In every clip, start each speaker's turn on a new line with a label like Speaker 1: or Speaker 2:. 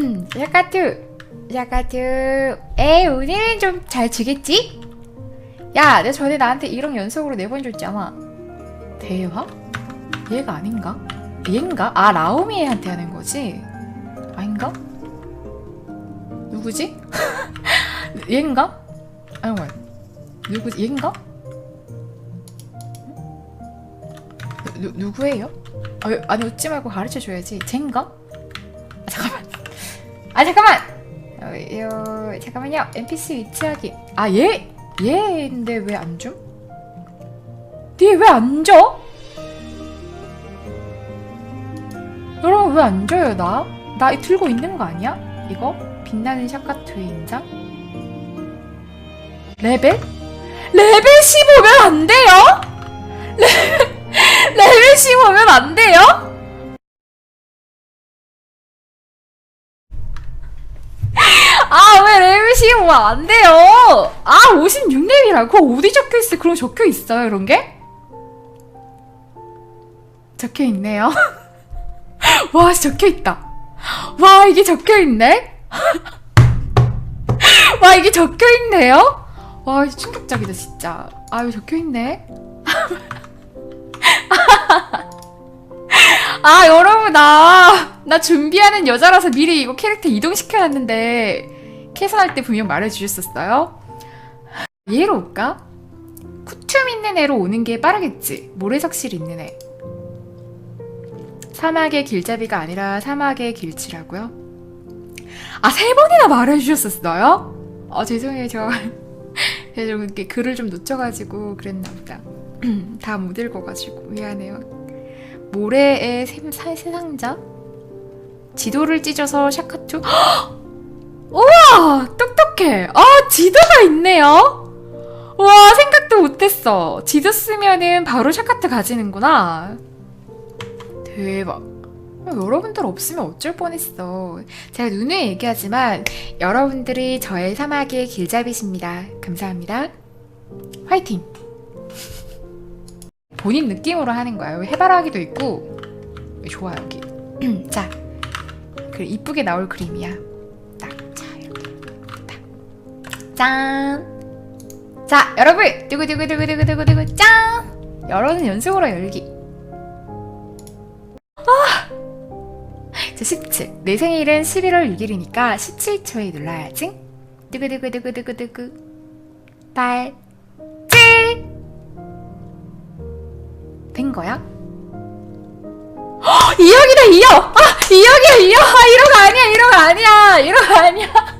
Speaker 1: 샤카투 샤카투 에이 오늘은 좀잘 주겠지? 야 내가 전에 나한테 1억 연속으로 4번 줬잖아 대박? 얘가 아닌가? 얘인가? 아 라오미한테 하는 거지? 아닌가? 누구지? 얘인가? 아니 뭐야 누구지? 얘인가? 누, 누구예요? 아, 왜- 아니 웃지 말고 가르쳐 줘야지 쟤인가? 아, 잠깐만 어, 요, 잠깐만요 NPC 위치하기 아 얘? 얘인데 왜 안 줌? 얘왜안 줘? 여러분 왜 안 줘요 나? 나이 들고 있는 거 아니야? 이거? 빛나는 샤카투의 인장? 레벨? 레벨 15면 안 돼요? 레벨, 레벨 15면 안 돼요? 15면 안 돼요? 아, 56레벨이라고? 어디 적혀 있어? 그럼 적혀 있어요, 이런 게? 적혀 있네요. 와, 적혀 있다. 와, 이게 적혀 있네? 와, 이게 적혀 있네요? 와, 충격적이다, 진짜. 아, 이거 적혀 있네? 아, 여러분, 나, 나 준비하는 여자라서 미리 이거 캐릭터 이동시켜놨는데, 캐선할 때 분명 말해주셨었어요? 얘로 올까? 쿠툼 있는 애로 오는 게 빠르겠지. 모래석실 있는 애. 사막의 길잡이가 아니라 사막의 길치라고요? 아, 세 번이나 말해주셨었어요? 아, 죄송해요. 저, 제가 좀 이렇게 글을 좀 놓쳐가지고 그랬나 보다. 다 못 읽어가지고 미안해요. 모래의 세, 사- 세상자? 지도를 찢어서 샤카투? 헉! 우와! 똑똑해! 아, 지도가 있네요? 와, 생각도 못했어. 지도 쓰면은 바로 샤카투 가지는구나. 대박. 아, 여러분들 없으면 어쩔 뻔했어. 제가 누누이 얘기하지만 여러분들이 저의 사막의 길잡이십니다. 감사합니다. 화이팅! 본인 느낌으로 하는 거야. 해바라기도 있고 좋아 여기. 자, 그 이쁘게 나올 그림이야. 짠. 자, 여러분, 두구 두구 두구 두구 두구 두구 짠. 열어는 연속으로 열기. 아, 자 17. 내 생일은 11월 6일이니까 17초에 눌러야지. 두구 두구 두구 두구 두구. 8, 7. 된 거야? 헉, 2억이다 2억! 아 2억이야 2억! 아 1억 아니야 1억 아니야 1억 아니야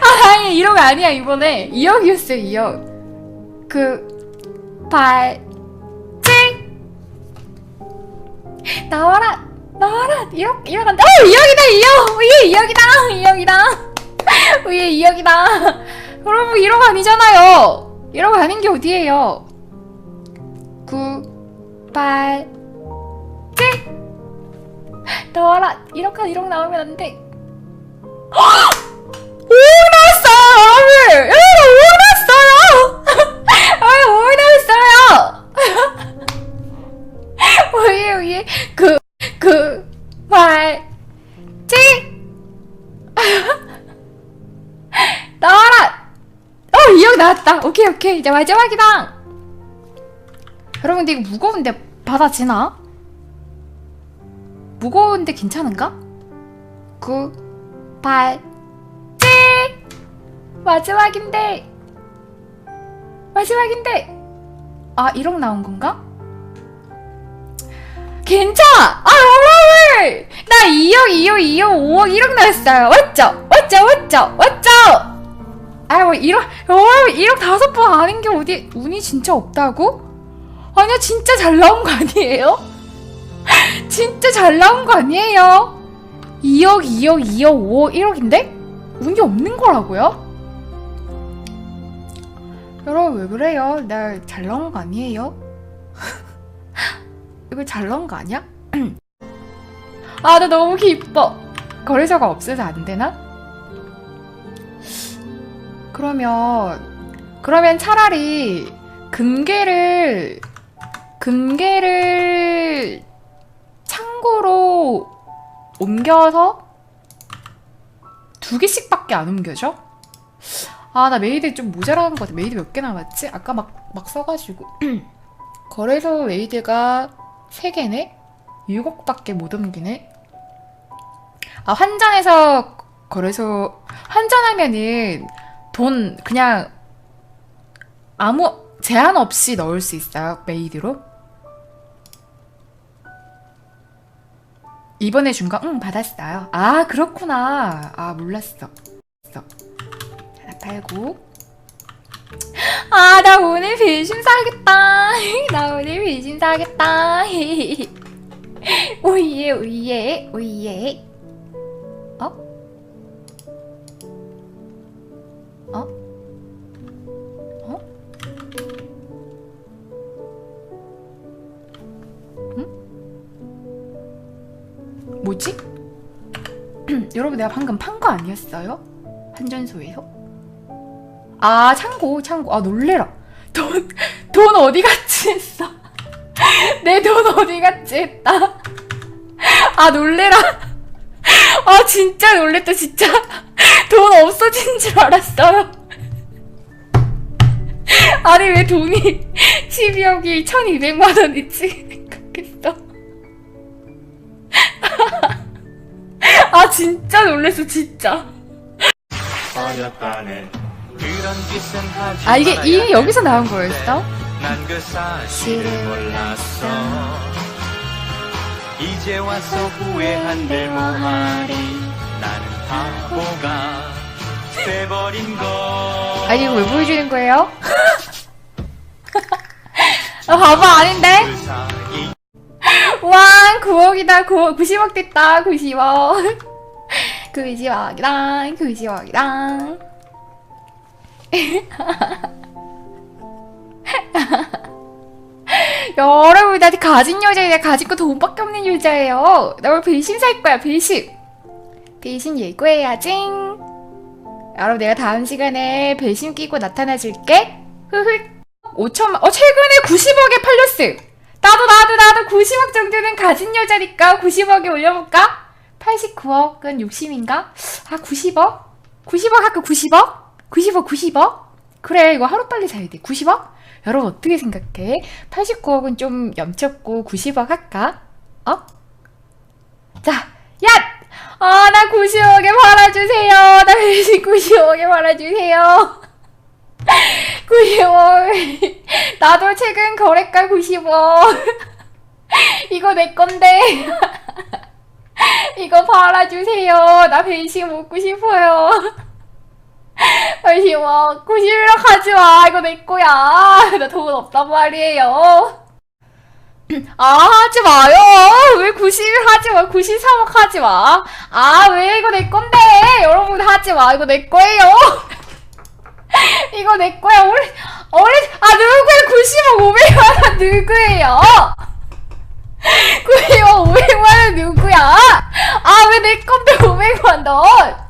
Speaker 1: 아 아니 1억 아니야 이번에. 2억이었어요 2억. 그 8, 7 나와라 나와라. 1억 1억 안돼. 어 2억이다 2억. 위에 2억이다 2억이다. 위에 2억이다. 여러분 1억 아니잖아요. 1억 아닌 게 어디예요? 9 8 7 나와라. 1억 1억 나오면 안 돼. 나왔다 오케이 오케이 이제 마지막이다 여러분 근데 이거 무거운데 받아지나? 무거운데 괜찮은가? 9, 8, 7 마지막인데 마지막인데 아 1억 나온 건가? 괜찮아! 아 여러분! 나 2억 2억 2억 5억 1억 나왔어요 맞죠? 맞죠? 맞죠? 맞죠? 아뭐 1억 여러분 1억 다섯 번 아닌 게 어디 운이 진짜 없다고? 아니야 진짜 잘 나온 거 아니에요? 진짜 잘 나온 거 아니에요? 2억, 2억, 2억, 5억, 1억인데? 운이 없는 거라고요? 여러분 왜 그래요? 나 잘 나온 거 아니에요? 이거 잘 나온 거 아니야? 아, 나 너무 기뻐. 거래소가 없어서 안 되나? 그러면 그러면 차라리 금괴를 금괴를 창고로 옮겨서 두 개씩밖에 안 옮겨져? 아, 나 메이드 좀 모자라는 것 같아. 메이드 몇 개 남았지? 아까 막, 막 써가지고. 거래소 메이드가 세 개네? 6억밖에 못 옮기네? 아, 환전해서 거래소, 환전하면은 돈 그냥 아무 제한 없이 넣을 수 있어요, 메이드로? 이번에 준 거, 응, 받았어요. 아, 그렇구나. 아, 몰랐어. 하나 팔고. 아, 나 오늘 배신 사겠다. 나 오늘 배신 사겠다. 오예, 오예, 오예. 여러분 내가 방금 판 거 아니었어요? 한전소에서? 아 창고 창고. 아 놀래라. 돈, 돈 어디 갔지 했어. 내 돈 어디 갔지 했다. 아 놀래라. 아 진짜 놀랬다 진짜. 돈 없어진 줄 알았어요. 아니 왜 돈이 12억이 1200만 원이지 아 진짜 놀랬어 진짜
Speaker 2: 어렸다네 그런 짓은 하지
Speaker 1: 아 이게 이미 여기서 나온 거였어?
Speaker 2: 난그 사실을 몰랐어 이제 와서 후회한들 뭐하리 나는 바보가 돼버린
Speaker 1: 걸아 이거 왜 보여주는 거예요? 아 바보 아닌데? 와 9억이다 9억 90억 됐다 90억. 90억이다 90억이다. 여러분 나 가진 여자야 가진 거 돈밖에 없는 여자예요. 나 오늘 배신 살 거야 배신. 배신 예고해야지. 여러분 내가 다음 시간에 배신 끼고 나타나 줄게. 흐흐. 5천만 어 최근에 90억에 팔렸어 나도 나도 나도 90억 정도는 가진 여자니까 90억에 올려볼까? 89억은 욕심인가? 아 90억? 90억 할까 90억? 90억 90억? 그래 이거 하루빨리 사야 돼 90억? 여러분 어떻게 생각해? 89억은 좀 염쳤고 90억 할까? 어? 자, 야! 아, 나 90억에 팔아주세요. 나 회식 90억에 팔아주세요. 90억. 나도 최근 거래가 90억. 이거 내 건데. 이거 팔아주세요. 나 배식 먹고 싶어요. 90억. 91억 하지 마. 이거 내 거야. 나 돈 없단 말이에요. 아, 하지 마요. 왜 91 하지 마. 93억 하지 마. 아, 왜 이거 내 건데. 여러분 하지 마. 이거 내 거예요. 이거 내 거야. 우리, 우리, 아, 누구야? 90억 500만 원 누구예요? 90억 500만 원 누구야? 아, 왜 내 건데 500만 원?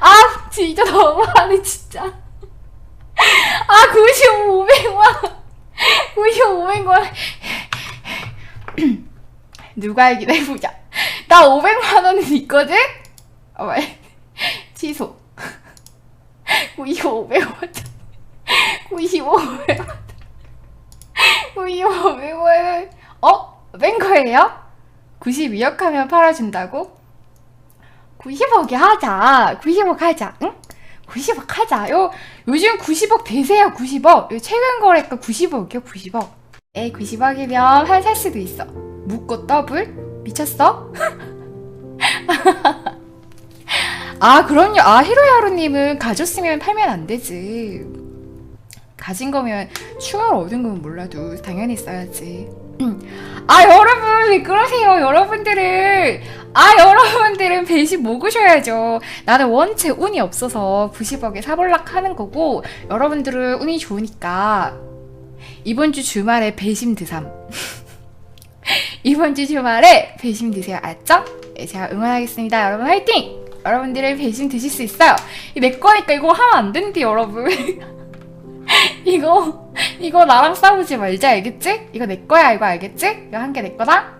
Speaker 1: 아, 진짜 너무하네, 진짜. 아, 95 500만 원. 95 500만 원. 누가 이기나 해보자. 나 500만 원은 있거든? 어, 왜? 취소. 95 500원. 95 500원. 95 500원. 어? 뺀 거예요? 92억 하면 팔아준다고? 90억에 하자. 90억 하자. 응? 90억 하자. 요, 요즘 90억 대세야, 90억. 요 최근 거래가 90억이요, 90억. 에 90억이면 한 살 수도 있어. 묶고 더블? 미쳤어? 아, 그럼요. 아, 히로야루님은 가졌으면 팔면 안 되지. 가진 거면 추가로 얻은 건 몰라도 당연히 써야지. 아, 여러분, 왜 그러세요? 여러분들은, 아, 여러분들은 배신 먹으셔야죠. 나는 원체 운이 없어서 90억에 사볼락 하는 거고, 여러분들은 운이 좋으니까, 이번 주 주말에 배심 드삼. 이번 주 주말에 배심 드세요. 알죠? 네, 제가 응원하겠습니다. 여러분 화이팅! 여러분들의 배심 드실 수 있어요. 이 내 거니까 이거 하면 안 된대, 여러분. 이거, 이거 나랑 싸우지 말자, 알겠지? 이거 내 거야, 이거 알겠지? 이거 한 개 내 거다?